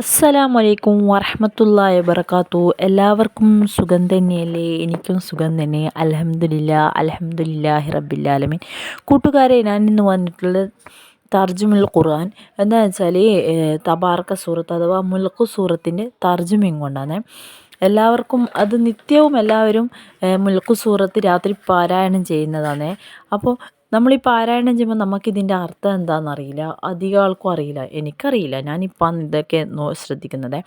അസ്സലാമലൈക്കും വറഹമത്തല്ലാ വബർക്കാത്തു എല്ലാവർക്കും സുഖം തന്നെയല്ലേ? എനിക്കും സുഖം തന്നെ. അലഹമില്ല അലഹമില്ലാഹി റബ്ബില്ലാലമീൻ. കൂട്ടുകാരെ ഞാൻ ഇന്ന് വന്നിട്ടുള്ളത് തർജുമുൽ ഖുർആൻ. എന്താ വെച്ചാൽ തബാർക്ക സൂറത്ത് അഥവാ മുൽക്കു സൂറത്തിന്റെ തർജുമയും കൊണ്ടാണ്. എല്ലാവർക്കും അത് നിത്യവും എല്ലാവരും മുൽക്കു സൂറത്ത് രാത്രി പാരായണം ചെയ്യുന്നതാണ്. അപ്പോൾ നമ്മൾ ഈ പാരായണം ചെയ്യുമ്പോൾ നമുക്കിതിന്റെ അർത്ഥം എന്താണെന്ന് അറിയില്ല അധികം ആൾക്കും അറിയില്ല. എനിക്കറിയില്ല. ഞാനിപ്പം ഇതൊക്കെ ശ്രദ്ധിക്കുന്നത്.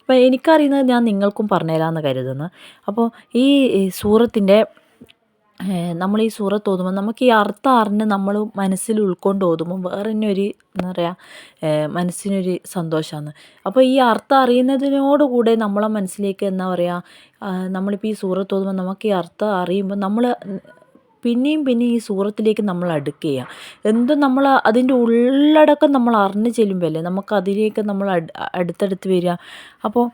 അപ്പോൾ എനിക്കറിയുന്നത് ഞാൻ നിങ്ങൾക്കും പറഞ്ഞുതരാമെന്ന് കരുതുന്നു. അപ്പോൾ ഈ സൂറത്തിന്റെ നമ്മൾ ഈ സൂറത്ത് ഓതുമ്പോൾ നമുക്ക് ഈ അർത്ഥം അറിഞ്ഞ് നമ്മൾ മനസ്സിൽ ഉൾക്കൊണ്ട് ഓതുമ്പോൾ വേറെ തന്നെ ഒരു എന്താ പറയുക മനസ്സിനൊരു സന്തോഷമാണ് അപ്പോൾ ഈ അർത്ഥം അറിയുന്നതിനോടുകൂടെ നമ്മളെ മനസ്സിലേക്ക് എന്താ പറയുക നമ്മളിപ്പോൾ ഈ സൂറത്ത് ഓതുമ്പോൾ നമുക്ക് ഈ അർത്ഥം അറിയുമ്പോൾ നമ്മൾ പിന്നെയും പിന്നെയും ഈ സൂറത്തിലേക്ക് നമ്മൾ അടുക്കുക എന്തും നമ്മൾ അതിന്റെ ഉള്ളടക്കം നമ്മൾ അറിഞ്ഞു ചെല്ലുമ്പോഴല്ലേ നമുക്ക് അതിലേക്ക് നമ്മൾ അടുത്തടുത്ത് വരിക. അപ്പോൾ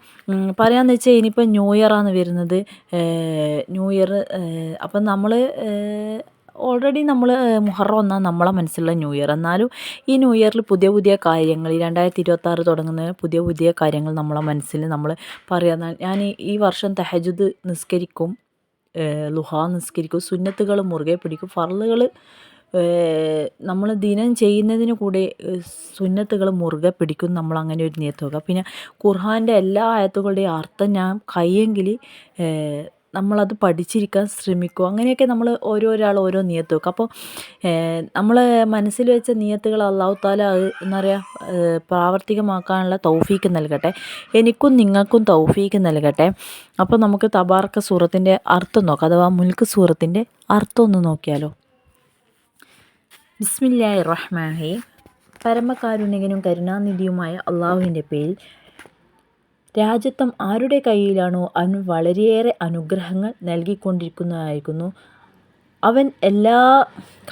പറയാമെന്ന് വെച്ചാൽ ഇനിയിപ്പോൾ ന്യൂ ഇയറാണ് വരുന്നത്. ന്യൂ ഇയർ അപ്പം നമ്മൾ ഓൾറെഡി നമ്മൾ മുഹറം ഒന്നാണ് നമ്മളെ മനസ്സിലുള്ള ന്യൂ ഇയർ. എന്നാലും ഈ ന്യൂ ഇയറിൽ പുതിയ പുതിയ കാര്യങ്ങൾ ഈ രണ്ടായിരത്തി ഇരുപത്താറ് തുടങ്ങുന്ന പുതിയ പുതിയ കാര്യങ്ങൾ നമ്മളെ മനസ്സിൽ നമ്മൾ പറയുക ഞാൻ ഈ വർഷം തെഹജുദ് നിസ്കരിക്കും. ലുഹ നിസ്കരിക്കും സുന്നത്തുകൾ മുറുകെ പിടിക്കും. ഫറലുകൾ നമ്മൾ ദിനം ചെയ്യുന്നതിന് കൂടെ സുന്നത്തുകൾ മുറുകെ പിടിക്കും. നമ്മൾ അങ്ങനെ ഒരു നിയത്തുക പിന്നെ ഖുർഹാന്റെ എല്ലാ ആയത്തുകളുടെയും അർത്ഥം ഞാൻ കഴിയെങ്കിൽ നമ്മളത് പഠിച്ചിരിക്കാൻ ശ്രമിക്കും. അങ്ങനെയൊക്കെ നമ്മൾ ഓരോരാൾ ഓരോ നിയത്ത് വെക്കും. അപ്പോൾ നമ്മൾ മനസ്സിൽ വെച്ച നിയത്തുകൾ അള്ളാഹു താല എന്താ പറയുക പ്രാവർത്തികമാക്കാനുള്ള തൗഫീക്ക് നൽകട്ടെ. എനിക്കും നിങ്ങൾക്കും തൗഫീക്ക് നൽകട്ടെ. അപ്പോൾ നമുക്ക് തബാർക്ക സൂറത്തിന്റെ അർത്ഥം നോക്കാം. അഥവാ മുൽക്ക് സൂറത്തിന്റെ അർത്ഥം ഒന്ന് നോക്കിയാലോ. ബിസ്മില്ലാഹി റഹ്മാഹി പരമകാരുണികനും കരുണാനിധിയുമായ അള്ളാഹുവിന്റെ പേരിൽ രാജ്യത്വം ആരുടെ കയ്യിലാണോ അവൻ വളരെയേറെ അനുഗ്രഹങ്ങൾ നൽകിക്കൊണ്ടിരിക്കുന്നതായിരിക്കുന്നു അവൻ എല്ലാ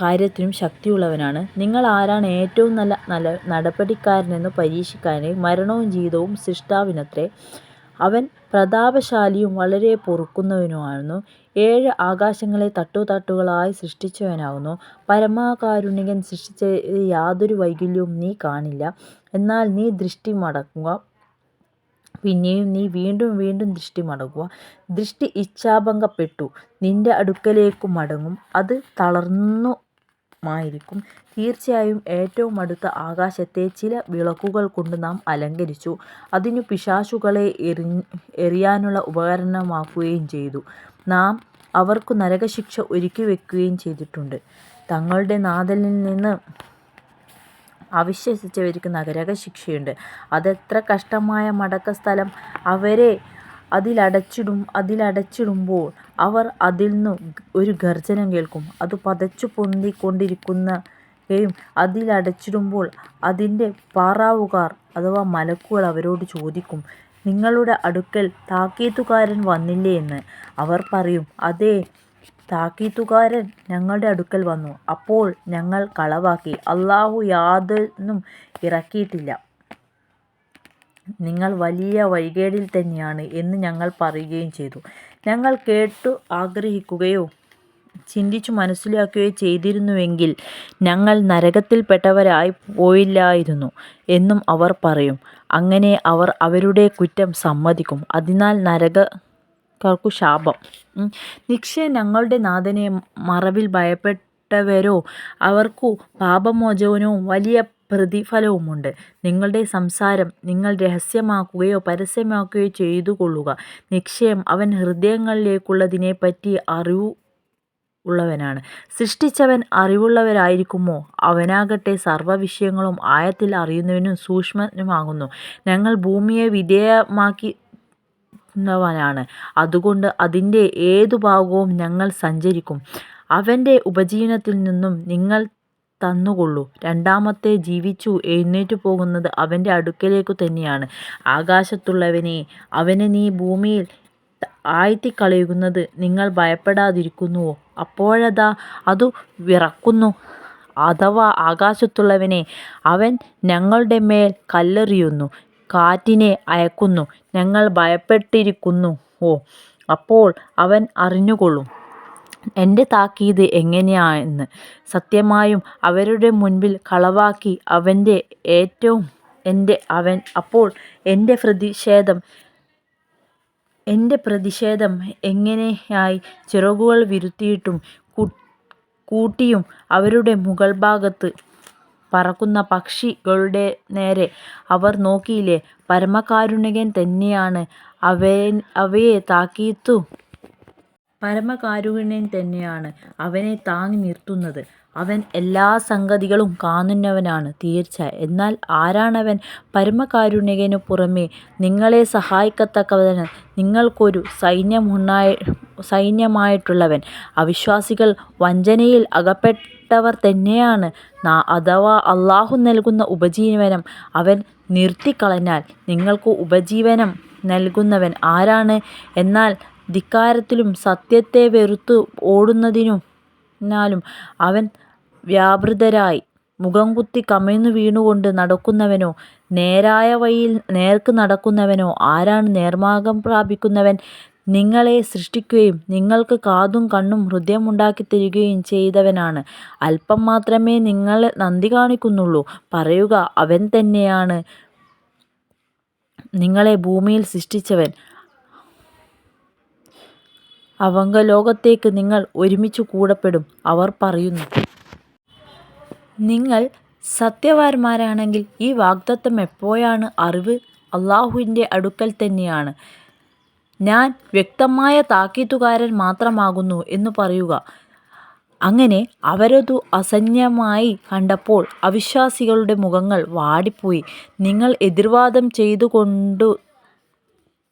കാര്യത്തിനും ശക്തിയുള്ളവനാണ്. നിങ്ങൾ ആരാണ് ഏറ്റവും നല്ല നല്ല നടപടിക്കാരനെന്ന് പരീക്ഷിക്കാനായി മരണവും ജീവിതവും സൃഷ്ടാവിനത്രേ. അവൻ പ്രതാപശാലിയും വളരെ പൊറുക്കുന്നവനുമായിരുന്നു. ഏഴ് ആകാശങ്ങളെ തട്ടുതട്ടുകളായി സൃഷ്ടിച്ചവനാകുന്നു പരമാകാരുണികൻ സൃഷ്ടിച്ച യാതൊരു വൈകല്യവും നീ കാണില്ല. എന്നാൽ നീ ദൃഷ്ടി മടക്കുക. പിന്നെയും നീ വീണ്ടും വീണ്ടും ദൃഷ്ടി മടങ്ങുക. ദൃഷ്ടി ഇച്ഛാഭംഗപ്പെട്ടു. നിന്റെ അടുക്കലേക്കു മടങ്ങും. അത് തളർന്നു മായിരിക്കും തീർച്ചയായും ഏറ്റവും അടുത്ത ആകാശത്തെ ചില വിളക്കുകൾ കൊണ്ട് നാം അലങ്കരിച്ചു. അതിനു പിശാശുകളെ എറി എറിയാനുള്ള ഉപകരണമാക്കുകയും ചെയ്തു. നാം അവർക്കു നരകശിക്ഷ ഒരുക്കി വെക്കുകയും ചെയ്തിട്ടുണ്ട്. തങ്ങളുടെ നാദലിൽ നിന്ന് അവിശ്വസിച്ചവർക്ക് നരകശിക്ഷയുണ്ട് അതെത്ര കഷ്ടമായ മടക്ക സ്ഥലം. അവരെ അതിലടച്ചിടും അതിലടച്ചിടുമ്പോൾ അവർ അതിൽ നിന്ന് ഒരു ഗർജനം കേൾക്കും. അത് പതച്ചു പൊന്തിക്കൊണ്ടിരിക്കുകയും അതിലടച്ചിടുമ്പോൾ അതിന്റെ പാറാവുകാർ അഥവാ മലക്കുകൾ അവരോട് ചോദിക്കും നിങ്ങളുടെ അടുക്കൽ താക്കീത്തുകാരൻ വന്നില്ലേ? എന്ന്. അവർ പറയും അതേ താക്കീത്തുകാരൻ ഞങ്ങളുടെ അടുക്കൽ വന്നു. അപ്പോൾ ഞങ്ങൾ കളവാക്കി. അള്ളാഹു യാതൊന്നും ഇറക്കിയിട്ടില്ല. നിങ്ങൾ വലിയ വഴികേടിൽ തന്നെയാണ് എന്ന് ഞങ്ങൾ പറയുകയും ചെയ്തു. ഞങ്ങൾ കേട്ടു ആഗ്രഹിക്കുകയോ ചിന്തിച്ചു മനസ്സിലാക്കുകയോ ചെയ്തിരുന്നുവെങ്കിൽ ഞങ്ങൾ നരകത്തിൽപ്പെട്ടവരായി പോയില്ലായിരുന്നു എന്നും അവർ പറയും. അങ്ങനെ അവർ അവരുടെ കുറ്റം സമ്മതിക്കും. അതിനാൽ നരക ക്കാർക്കു ശാപം. നിശ്ചയം ഞങ്ങളുടെ നാഥനെ മറവിൽ ഭയപ്പെട്ടവരോ അവർക്കു പാപമോചനവും വലിയ പ്രതിഫലവുമുണ്ട്. നിങ്ങളുടെ സംസാരം നിങ്ങൾ രഹസ്യമാക്കുകയോ പരസ്യമാക്കുകയോ ചെയ്തു കൊള്ളുക നിശ്ചയം അവൻ ഹൃദയങ്ങളിലേക്കുള്ളതിനെപ്പറ്റി അറിവു ഉള്ളവനാണ്. സൃഷ്ടിച്ചവൻ അറിവുള്ളവരായിരിക്കുമോ? അവനാകട്ടെ സർവവിഷയങ്ങളും ആയത്തിൽ അറിയുന്നവനും സൂക്ഷ്മനുമാകുന്നു. ഞങ്ങൾ ഭൂമിയെ വിധേയമാക്കി ന്നവനാണ് അതുകൊണ്ട് അതിന്റെ ഏതു ഭാഗവും ഞങ്ങൾ സഞ്ചരിക്കും. അവന്റെ ഉപജീവനത്തിൽ നിന്നും നിങ്ങൾ തന്നുകൊള്ളൂ. രണ്ടാമത്തെ ജീവിച്ചു എഴുന്നേറ്റു പോകുന്നത് അവന്റെ അടുക്കലേക്കു തന്നെയാണ്. ആകാശത്തുള്ളവനെ അവനെ നീ ഭൂമിയിൽ ആഴ്ത്തിക്കളയുന്നത് നിങ്ങൾ ഭയപ്പെടാതിരിക്കുന്നുവോ? അപ്പോഴതാ അതു വിറക്കുന്നു. അഥവാ ആകാശത്തുള്ളവനെ അവൻ ഞങ്ങളുടെ മേൽ കല്ലെറിയുന്നു. കാറ്റിനെ അയക്കുന്നു. ഞങ്ങൾ ഭയപ്പെട്ടിരിക്കുന്നു. ഓ അപ്പോൾ അവൻ അറിഞ്ഞുകൊള്ളും. എന്റെ താക്കീത് എങ്ങനെയാണെന്ന് സത്യമായും അവരുടെ മുൻപിൽ കളവാക്കി അവന്റെ ഏറ്റവും എന്റെ അവൻ. അപ്പോൾ എന്റെ പ്രതിഷേധം എന്റെ പ്രതിഷേധം എങ്ങനെയായി? ചിറകുകൾ വിരുത്തിയിട്ടും കൂട്ടിയും അവരുടെ മുകൾ ഭാഗത്ത് പറക്കുന്ന പക്ഷികളുടെ നേരെ അവർ നോക്കിയില്ലേ? പരമകാരുണികൻ തന്നെയാണ്. അവയെ താക്കീത്തു. പരമകാരുണ്യൻ തന്നെയാണ് അവനെ താങ്ങി നിർത്തുന്നത്. അവൻ എല്ലാ സംഗതികളും കാണുന്നവനാണ് തീർച്ച. എന്നാൽ ആരാണവൻ പരമകാരുണികനു പുറമേ? നിങ്ങളെ സഹായിക്കത്തക്കവന് നിങ്ങൾക്കൊരു സൈന്യമായിട്ടുള്ളവൻ. അവിശ്വാസികൾ വഞ്ചനയിൽ അകപ്പെട്ടവർ തന്നെയാണ്. അഥവാ അള്ളാഹു നൽകുന്ന ഉപജീവനം അവൻ നിർത്തിക്കളഞ്ഞാൽ നിങ്ങൾക്ക് ഉപജീവനം നൽകുന്നവൻ ആരാണ്? എന്നാൽ ധിക്കാരത്തിലും സത്യത്തെ വെറുത്ത് ഓടുന്നതിനാലും അവൻ വ്യാപൃതരായി. മുഖം കുത്തി കമിഴ്ന്നു വീണുകൊണ്ട് നടക്കുന്നവനോ നേരായ വഴിയിൽ നേർക്ക് നടക്കുന്നവനോ ആരാണ് നേർമാർഗം പ്രാപിക്കുന്നവൻ? നിങ്ങളെ സൃഷ്ടിക്കുകയും നിങ്ങൾക്ക് കാതും കണ്ണും ഹൃദയമുണ്ടാക്കിത്തരികയും ചെയ്തവനാണ്. അല്പം മാത്രമേ നിങ്ങൾ നന്ദി കാണിക്കുന്നുള്ളൂ. പറയുക അവൻ തന്നെയാണ് നിങ്ങളെ ഭൂമിയിൽ സൃഷ്ടിച്ചവൻ. അവങ്കലോകത്തേക്ക് നിങ്ങൾ ഒരുമിച്ച് കൂടപ്പെടും അവർ പറയുന്നു. നിങ്ങൾ സത്യവാന്മാരാണെങ്കിൽ ഈ വാഗ്ദത്തം എപ്പോഴാണ് അറിവ്? അള്ളാഹുവിന്റെ അടുക്കൽ തന്നെയാണ്. ഞാൻ വ്യക്തമായ താക്കീത്തുകാരൻ മാത്രമാകുന്നു എന്ന് പറയുക. അങ്ങനെ അവരതു അസഹ്യമായി കണ്ടപ്പോൾ അവിശ്വാസികളുടെ മുഖങ്ങൾ വാടിപ്പോയി. നിങ്ങൾ എതിർവാദം ചെയ്തു കൊണ്ടു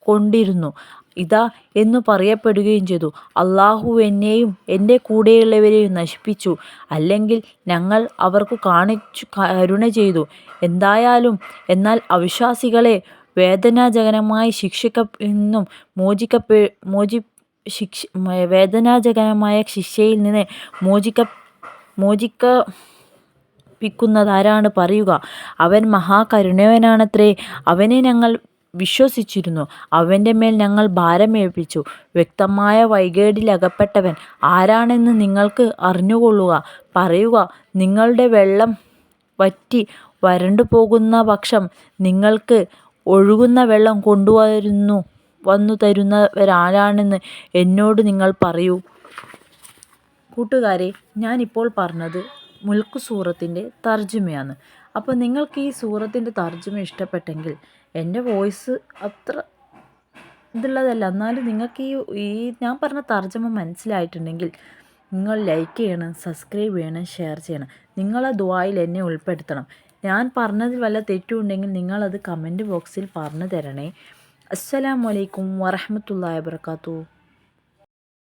കൊണ്ടിരുന്നു. ഇതാ എന്നു പറയപ്പെടുകയും ചെയ്തു. അള്ളാഹു എന്നെയും എന്റെ കൂടെയുള്ളവരെയും നശിപ്പിച്ചു. അല്ലെങ്കിൽ ഞങ്ങൾ അവർക്ക് കാണിച്ചു കരുണ ചെയ്തു. എന്തായാലും എന്നാൽ അവിശ്വാസികളെ വേദനാജനകമായ ശിക്ഷയ്ക്കെന്നും മോചിക്കപ്പെ മോചി ശിക്ഷ വേദനാജനകമായ ശിക്ഷയിൽ നിന്ന് മോചിക്ക മോചിപ്പിക്കുന്നതാരാണ് പറയുക? അവൻ മഹാകരുണയവനാണത്രേ. അവനെ ഞങ്ങൾ വിശ്വസിച്ചിരുന്നു. അവന്റെ മേൽ ഞങ്ങൾ ഭാരമേൽപ്പിച്ചു. വ്യക്തമായ വൈകേടിലകപ്പെട്ടവൻ ആരാണെന്ന് നിങ്ങൾക്ക് അറിഞ്ഞുകൊള്ളുക. പറയുക നിങ്ങളുടെ വെള്ളം വറ്റി വരണ്ടു പോകുന്ന പക്ഷം നിങ്ങൾക്ക് ഒഴുകുന്ന വെള്ളം കൊണ്ടുവരുന്നു വന്നു തരുന്നവരാരാണെന്ന് എന്നോട് നിങ്ങൾ പറയൂ. കൂട്ടുകാരെ ഞാനിപ്പോൾ പറഞ്ഞത് മുൽക്ക് സൂറത്തിന്റെ തർജമയാണ്. അപ്പോൾ നിങ്ങൾക്ക് ഈ സൂറത്തിന്റെ തർജമ ഇഷ്ടപ്പെട്ടെങ്കിൽ എന്റെ വോയിസ് അത്ര ഇതുള്ളതല്ല. എന്നാലും നിങ്ങൾക്ക് ഈ ഈ ഞാൻ പറഞ്ഞ തർജമ മനസ്സിലായിട്ടുണ്ടെങ്കിൽ നിങ്ങൾ ലൈക്ക് ചെയ്യണം സബ്സ്ക്രൈബ് ചെയ്യണം ഷെയർ ചെയ്യണം. നിങ്ങളെ ദുബായിൽ എന്നെ ഉൾപ്പെടുത്തണം. ഞാൻ പറഞ്ഞതിൽ വല്ല തെറ്റുണ്ടെങ്കിൽ നിങ്ങളത് കമന്റ് ബോക്സിൽ പറഞ്ഞു തരണേ അസ്സലാമലൈക്കും വറഹമത്തല്ലാ വാബർക്കാത്തു